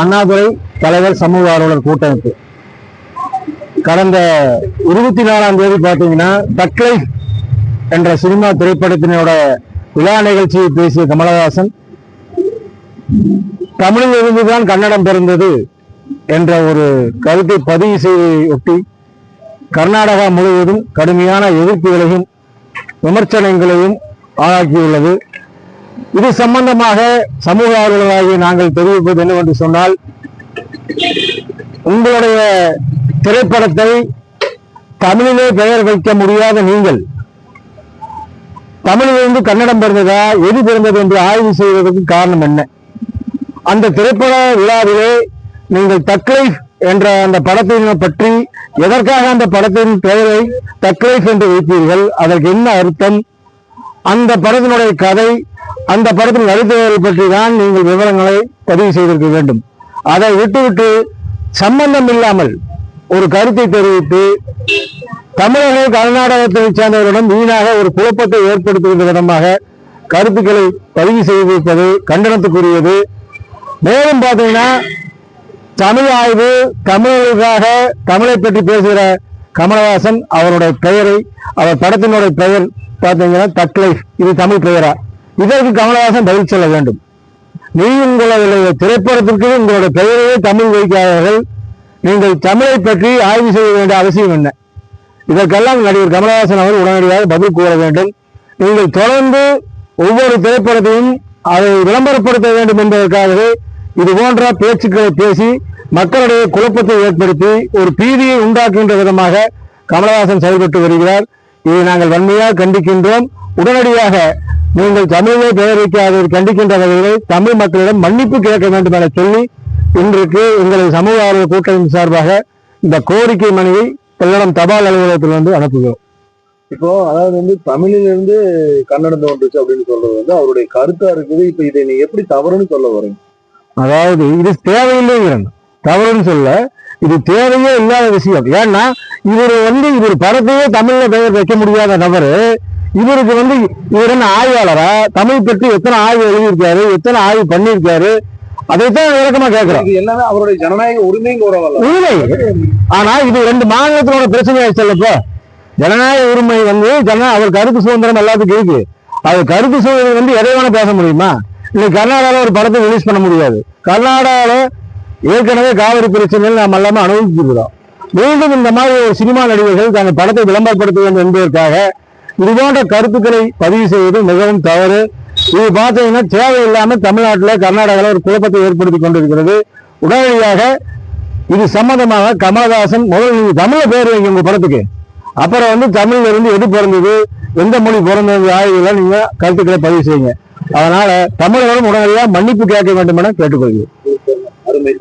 அண்ணாதுரை தலைவர் சமூக ஆர்வலர் கூட்டமைப்பு. கடந்த இருபத்தி நாலாம் தேதி பார்த்தீங்கன்னா தக்லை என்ற சினிமா திரைப்படத்தினோட விழா நிகழ்ச்சியை பேசிய கமலஹாசன் தமிழில் இருந்துதான் கன்னடம் பிறந்தது என்ற ஒரு கருத்தை பதிவு செய்தையொட்டி கர்நாடகா முழுவதும் கடுமையான எதிர்ப்புகளையும் விமர்சனங்களையும் ஆளாக்கியுள்ளது. இது சம்பந்தமாக சமூக ஆர்வலராகிய நாங்கள் தெரிவிப்பது என்னவென்று சொன்னால் உங்களுடைய திரைப்படத்தை தமிழிலே பெயர் வைக்க முடியாத நீங்கள் தமிழிலிருந்து கன்னடம் பிறந்ததா எது பிறந்தது என்று ஆய்வு செய்வதற்கு காரணம் என்ன? அந்த திரைப்பட விழாவிலே நீங்கள் தக்லைஃப் என்ற அந்த படத்தினை பற்றி எதற்காக அந்த படத்தின் பெயரை தக்லைஃப் என்று வைத்தீர்கள்? அதற்கு என்ன அர்த்தம்? அந்த படத்தினுடைய கதை அந்த படத்தின் நடித்தவர்கள் பற்றி தான் நீங்கள் விவரங்களை பதிவு செய்திருக்க வேண்டும். அதை விட்டுவிட்டு சம்பந்தம் இல்லாமல் ஒரு கருத்தை தெரிவித்து தமிழர்கள் கர்நாடகத்தை சேர்ந்தவர்களிடம் வீணாக ஒரு குழப்பத்தை ஏற்படுத்துகின்ற விதமாக கருத்துக்களை பதிவு செய்திருப்பது கண்டனத்துக்குரியது. மேலும் பார்த்தீங்கன்னா தமிழ் ஆய்வு தமிழர்களுக்காக தமிழை பற்றி பேசுகிற கமலஹாசன் அவருடைய பெயரை அவர் படத்தினுடைய பெயர் பார்த்தீங்கன்னா தக்லைஃப். இது தமிழ் பெயரா? இதற்கு கமலஹாசன் பதில் சொல்ல வேண்டும். நீ உங்களுடைய திரைப்படத்திற்கு உங்களுடைய பெயரையே தமிழ் வைக்காதவர்கள். நீங்கள் தமிழை பற்றி ஆய்வு செய்ய வேண்டிய அவசியம் என்ன? இதற்கெல்லாம் நடிகர் கமலஹாசன் அவர் உடனடியாக பதில் கூற வேண்டும். நீங்கள் தொடர்ந்து ஒவ்வொரு திரைப்படத்தையும் அதை விளம்பரப்படுத்த வேண்டும் என்பதற்காகவே இது போன்ற பேச்சுக்களை பேசி மக்களுடைய குழப்பத்தை ஏற்படுத்தி ஒரு பீதியை உண்டாக்குகின்ற விதமாக கமலஹாசன் செயல்பட்டு வருகிறார். இதை நாங்கள் வன்மையாக கண்டிக்கின்றோம். உடனடியாக நீங்கள் தமிழை பெயர் வைக்காத கண்டிக்கின்ற வகையில் தமிழ் மக்களிடம் மன்னிப்பு கேட்க வேண்டும் என சொல்லி இன்றைக்கு எங்களது சமூக ஆர்வ கூட்டமைப்பு சார்பாக இந்த கோரிக்கை மனுவை பல்லடம் தபால் அலுவலகத்தில் வந்து அனுப்புகிறோம். இப்போ அதாவது வந்து தமிழிலிருந்து கன்னடம் தோன்றுச்சு அப்படின்னு சொல்றது வந்து அவருடைய கருத்தா இருக்குது. இப்ப இதை நீ எப்படி தவறுன்னு சொல்ல வரீங்க அதாவது இது தேவையில்லைங்கிறாங்க தவறுன்னு சொல்ல இது தேவையே இல்லாத விஷயம். ஏன்னா இவர் வந்து இவர் படத்தையே தமிழ்ல பெயர் வைக்க முடியாத நபரு இவருக்கு வந்து இவர் என்ன ஆய்வாளரா? தமிழ் பற்றி எத்தனை ஆய்வு எழுதியிருக்காரு? எத்தனை ஆய்வு பண்ணியிருக்காரு? அதைத்தான் விளக்கமா கேட்கிறோம் எல்லாமே அவருடைய ஜனநாயக வரல உண்மை ஆனா இது ரெண்டு மாநிலத்தினோட பிரச்சனையாச்சு இல்லப்ப ஜனநாயக உரிமை வந்து ஜன அவர் கருத்து சுதந்திரம் எல்லாத்துக்கும் இருக்கு. அது கருத்து சுதந்திரம் வந்து எதை வேணா பேச முடியுமா? இன்னைக்கு கர்நாடகாவில் ஒரு படத்தை ரிலீஸ் பண்ண முடியாது. கர்நாடகாவில் ஏற்கனவே காவிரி பிரச்சனையில் நாம் எல்லாமே அனுபவிச்சிருக்கிறோம். மீண்டும் இந்த மாதிரி ஒரு சினிமா நடிகர்கள் தங்கள் படத்தை விளம்பரப்படுத்த வேண்டும் என்பதற்காக இது போன்ற கருத்துக்களை பதிவு செய்வது மிகவும் தவறு. இது பார்த்தீங்கன்னா தேவையில்லாமல் தமிழ்நாட்டில் கர்நாடகாவில் ஒரு குழப்பத்தை ஏற்படுத்தி கொண்டிருக்கிறது. உடனடியாக இது சம்பந்தமாக கமலஹாசன் முதல் நீங்க தமிழ்ல பேர் வைங்க உங்க படத்துக்கு. அப்புறம் வந்து தமிழ்ல இருந்து எது பிறந்தது எந்த மொழி பிறந்தது ஆய்வுகளை நீங்க கருத்துக்களை பதிவு செய்யுங்க. அதனால தமிழர்களும் உடனடியாக மன்னிப்பு கேட்க வேண்டும் என கேட்டுக்கொள்கிறேன். அருமை